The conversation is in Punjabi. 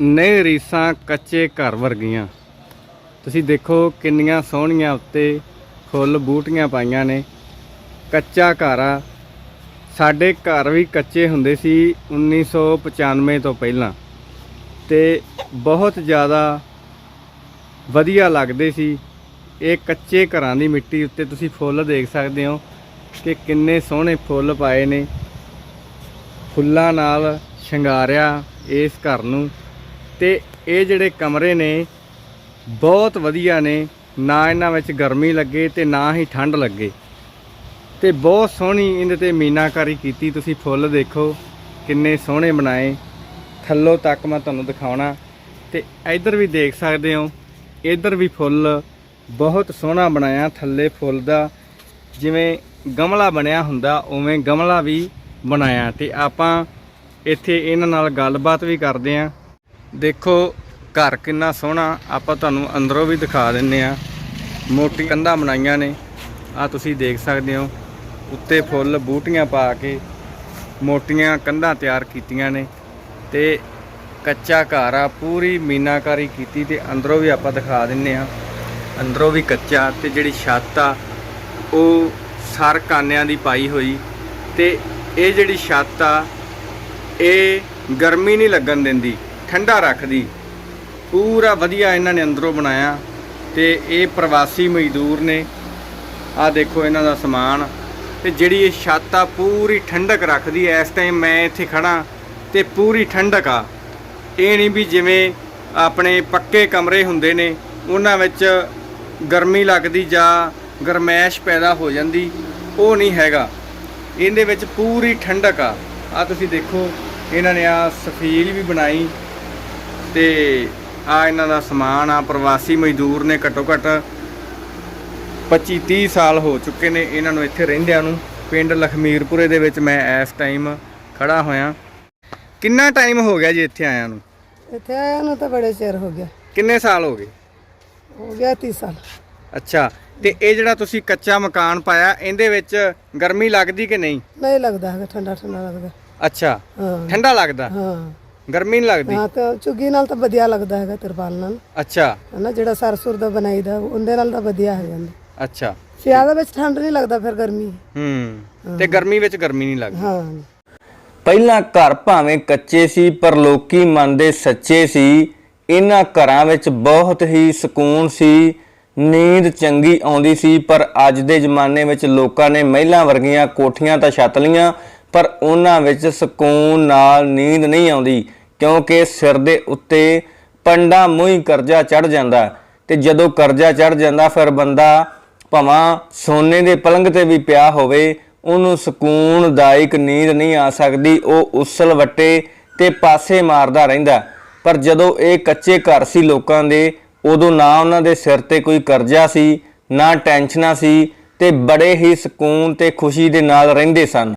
ਨਹੀਂ ਰੀਸਾਂ ਕੱਚੇ ਘਰ ਵਰਗੀਆਂ। ਤੁਸੀਂ ਦੇਖੋ ਕਿੰਨੀਆਂ ਸੋਹਣੀਆਂ ਉੱਤੇ ਫੁੱਲ ਬੂਟੀਆਂ ਪਾਈਆਂ ਨੇ। ਕੱਚਾ ਘਰ ਆ। ਸਾਡੇ ਘਰ ਵੀ ਕੱਚੇ ਹੁੰਦੇ ਸੀ 1995 ਤੋਂ ਪਹਿਲਾਂ। ਤੇ ਬਹੁਤ ਜ਼ਿਆਦਾ ਵਧੀਆ ਲੱਗਦੇ ਸੀ। ਇਹ ਕੱਚੇ ਘਰਾਂ ਦੀ ਮਿੱਟੀ ਉੱਤੇ ਤੁਸੀਂ ਫੁੱਲ ਦੇਖ ਸਕਦੇ ਹੋ ਕਿ ਕਿੰਨੇ ਸੋਹਣੇ ਫੁੱਲ ਪਾਏ ਨੇ। ਫੁੱਲਾਂ ਨਾਲ ਸ਼ਿੰਗਾਰਿਆ ਇਸ ਘਰ ਨੂੰ। ਤੇ ਇਹ ਜਿਹੜੇ ਕਮਰੇ ਨੇ, ਬਹੁਤ ਵਧੀਆ ਨੇ। ਨਾ ਇਹਨਾਂ ਵਿੱਚ ਗਰਮੀ ਲੱਗੇ ਤੇ ਨਾ ਹੀ ਠੰਡ ਲੱਗੇ। ਤੇ ਬਹੁਤ ਸੋਹਣੀ ਇਹਦੇ ਤੇ ਮੀਨਾਕਾਰੀ ਕੀਤੀ। ਤੁਸੀਂ ਫੁੱਲ ਦੇਖੋ, ਕਿੰਨੇ ਸੋਹਣੇ ਬਣਾਏ। ਥੱਲੋਂ ਤੱਕ ਮੈਂ ਤੁਹਾਨੂੰ ਦਿਖਾਉਣਾ। ਤੇ ਇੱਧਰ ਵੀ ਦੇਖ ਸਕਦੇ ਹੋ, ਇੱਧਰ ਵੀ ਫੁੱਲ ਬਹੁਤ ਸੋਹਣਾ ਬਣਾਇਆ ਥੱਲੇ ਫੁੱਲ ਦਾ। ਜਿਵੇਂ ਗਮਲਾ ਬਣਿਆ ਹੁੰਦਾ, ਉਵੇਂ ਗਮਲਾ ਵੀ ਬਣਾਇਆ। ਤੇ ਆਪਾਂ ਇੱਥੇ ਇਹਨਾਂ ਨਾਲ ਗੱਲਬਾਤ ਵੀ ਕਰਦੇ ਆਂ ਦੇਖੋ, ਘਰ ਕਿੰਨਾ ਸੋਹਣਾ, ਆਪਾਂ ਤੁਹਾਨੂੰ ਅੰਦਰੋਂ ਵੀ ਦਿਖਾ ਦਿੰਨੇ ਆ। ਮੋਟੀ ਕੰਧਾਂ ਬਣਾਈਆਂ ਨੇ। ਆ ਤੁਸੀਂ ਦੇਖ ਸਕਦੇ ਹੋ, ਉੱਤੇ ਫੁੱਲ ਬੂਟੀਆਂ ਪਾ ਕੇ ਮੋਟੀਆਂ ਕੰਧਾਂ ਤਿਆਰ ਕੀਤੀਆਂ ਨੇ ਤੇ ਕੱਚਾ ਘਰ ਆ, ਪੂਰੀ ਮੀਨਾਕਾਰੀ ਕੀਤੀ ਤੇ ਅੰਦਰੋਂ ਵੀ ਆਪਾਂ ਦਿਖਾ ਦਿੰਨੇ ਆ। ਅੰਦਰੋਂ ਵੀ ਕੱਚਾ ਤੇ ਜਿਹੜੀ ਛੱਤ ਆ, ਉਹ ਸਰ ਕਾਨਿਆਂ ਦੀ ਪਾਈ ਹੋਈ ਤੇ ਇਹ ਜਿਹੜੀ ਛੱਤ ਆ, ਇਹ ਗਰਮੀ ਨਹੀਂ ਲੱਗਣ ਦਿੰਦੀ। ਠੰਡਾ ਰੱਖਦੀ। ਪੂਰਾ ਵਧੀਆ ਇਹਨਾਂ ਨੇ ਅੰਦਰੋਂ ਬਣਾਇਆ ਤੇ ਇਹ ਪ੍ਰਵਾਸੀ ਮਜ਼ਦੂਰ ਨੇ। ਆ ਦੇਖੋ ਇਹਨਾਂ ਦਾ ਸਮਾਨ। ਤੇ ਜਿਹੜੀ ਇਹ ਛੱਤ ਆ, ਪੂਰੀ ਠੰਡਕ ਰੱਖਦੀ ਐ। ਇਸ ਟਾਈਮ ਮੈਂ ਇੱਥੇ ਖੜਾ ਤੇ ਪੂਰੀ ਠੰਡਕ ਆ। ਇਹ ਨਹੀਂ ਵੀ ਜਿਵੇਂ ਆਪਣੇ ਪੱਕੇ ਕਮਰੇ ਹੁੰਦੇ ਨੇ, ਉਹਨਾਂ ਵਿੱਚ ਗਰਮੀ ਲੱਗਦੀ ਜਾਂ ਗਰਮੈਸ਼ ਪੈਦਾ ਹੋ ਜਾਂਦੀ, ਉਹ ਨਹੀਂ ਹੈਗਾ। ਇਹਦੇ ਵਿੱਚ ਪੂਰੀ ਠੰਡਕ ਆ। ਆ ਤੁਸੀਂ ਦੇਖੋ, ਇਹਨਾਂ ਨੇ ਆ ਸਫੀਲ ਵੀ ਬਣਾਈ। ਤੇ ਆ ਇਹਨਾਂ ਦਾ ਸਮਾਨ ਆ ਪ੍ਰਵਾਸੀ ਮਜ਼ਦੂਰ ਨੇ ਘੱਟੋ ਘੱਟ 25 30 ਸਾਲ ਹੋ ਚੁੱਕੇ ਨੇ ਇਹਨਾਂ ਨੂੰ ਇੱਥੇ ਰਹਿੰਦਿਆਂ ਨੂੰ। ਪਿੰਡ ਲਖਮੀਰਪੁਰੇ ਦੇ ਵਿੱਚ ਮੈਂ ਇਸ ਟਾਈਮ ਖੜਾ ਹੋਇਆ। ਕਿੰਨਾ ਟਾਈਮ ਹੋ ਗਿਆ ਜੀ ਇੱਥੇ ਆਇਆਂ ਨੂੰ? ਇੱਥੇ ਆਇਆ ਨੂੰ ਤਾਂ ਬੜੇ ਚਿਰ ਹੋ ਗਿਆ। ਕਿੰਨੇ ਸਾਲ ਹੋ ਗਏ? ਹੋ ਗਿਆ 30 ਸਾਲ। ਅੱਛਾ ਤੇ ਇਹ ਜਿਹੜਾ ਤੁਸੀਂ ਕੱਚਾ ਮਕਾਨ ਪਾਇਆ ਇਹਦੇ ਵਿੱਚ ਗਰਮੀ ਲੱਗਦੀ ਕਿ ਨਹੀਂ? ਨਹੀਂ ਲੱਗਦਾ ਠੰਡਾ ਠੰਡਾ ਲੱਗਦਾ। ਅੱਛਾ ਠੰਡਾ ਲੱਗਦਾ? ਹਾਂ। ਗਰਮੀ ਨਹੀਂ ਲੱਗਦੀ? ਹਾਂ ਤਾਂ ਚੁੱਗੀ ਨਾਲ ਤਾਂ ਵਧੀਆ ਲੱਗਦਾ ਹੈਗਾ ਤਿਰਪਾਲ ਨਾਲ। ਅੱਛਾ। ਹਨਾ ਜਿਹੜਾ ਸਰਸੁਰ ਦਾ ਬਣਾਈਦਾ ਉਹਦੇ ਨਾਲ ਤਾਂ ਵਧੀਆ ਹੋ ਜਾਂਦਾ ਅੱਛਾ। ਸਿਆਲ ਵਿੱਚ ਠੰਡ ਨਹੀਂ ਲੱਗਦਾ ਫਿਰ ਗਰਮੀ? ਹੂੰ। ਤੇ ਗਰਮੀ ਵਿੱਚ ਗਰਮੀ ਨਹੀਂ ਲੱਗਦੀ? ਹਾਂ। ਪਹਿਲਾਂ ਘਰ ਭਾਵੇਂ ਕੱਚੇ ਸੀ ਪਰ ਲੋਕੀ ਮੰਨਦੇ ਸੱਚੇ ਸੀ। ਇਹਨਾਂ ਘਰਾਂ ਵਿੱਚ ਬਹੁਤ ਹੀ ਸਕੂਨ ਸੀ। ਨੀਂਦ ਚੰਗੀ ਆਉਂਦੀ ਸੀ ਪਰ ਅੱਜ ਦੇ ਜ਼ਮਾਨੇ ਵਿੱਚ ਲੋਕਾਂ ਨੇ ਮਹਿਲਾਂ ਵਰਗੀਆਂ ਕੋਠੀਆਂ ਤਾਂ ਛੱਤ ਲੀਆਂ। ਪਰ ਉਹਨਾਂ ਵਿੱਚ ਸਕੂਨ ਨਾਲ ਨੀਂਦ ਨਹੀਂ ਆਉਂਦੀ, ਕਿਉਂਕਿ ਸਿਰ ਦੇ ਉੱਤੇ ਪੰਡਾ ਮੂੰਹ ਕਰਜ਼ਾ ਚੜ ਜਾਂਦਾ ਤੇ ਜਦੋਂ ਕਰਜ਼ਾ ਚੜ ਜਾਂਦਾ ਫਿਰ ਬੰਦਾ ਭਵਾਂ ਸੋਨੇ ਦੇ ਪਲੰਗ ਤੇ ਵੀ ਪਿਆ ਹੋਵੇ, ਉਹਨੂੰ ਸਕੂਨਦਾਇਕ ਨੀਂਦ ਨਹੀਂ ਆ ਸਕਦੀ, ਉਹ ਉਸਲ ਵੱਟੇ ਤੇ ਪਾਸੇ ਮਾਰਦਾ ਰਹਿੰਦਾ। ਪਰ ਜਦੋਂ ਇਹ ਕੱਚੇ ਘਰ ਸੀ ਲੋਕਾਂ ਦੇ, ਉਦੋਂ ਨਾ ਉਹਨਾਂ ਦੇ ਸਿਰ ਤੇ ਕੋਈ ਕਰਜ਼ਾ ਸੀ, ਨਾ ਟੈਨਸ਼ਨਾਂ ਸੀ ਤੇ ਬੜੇ ਹੀ ਸਕੂਨ ਤੇ ਖੁਸ਼ੀ ਦੇ ਨਾਲ ਰਹਿੰਦੇ ਸਨ।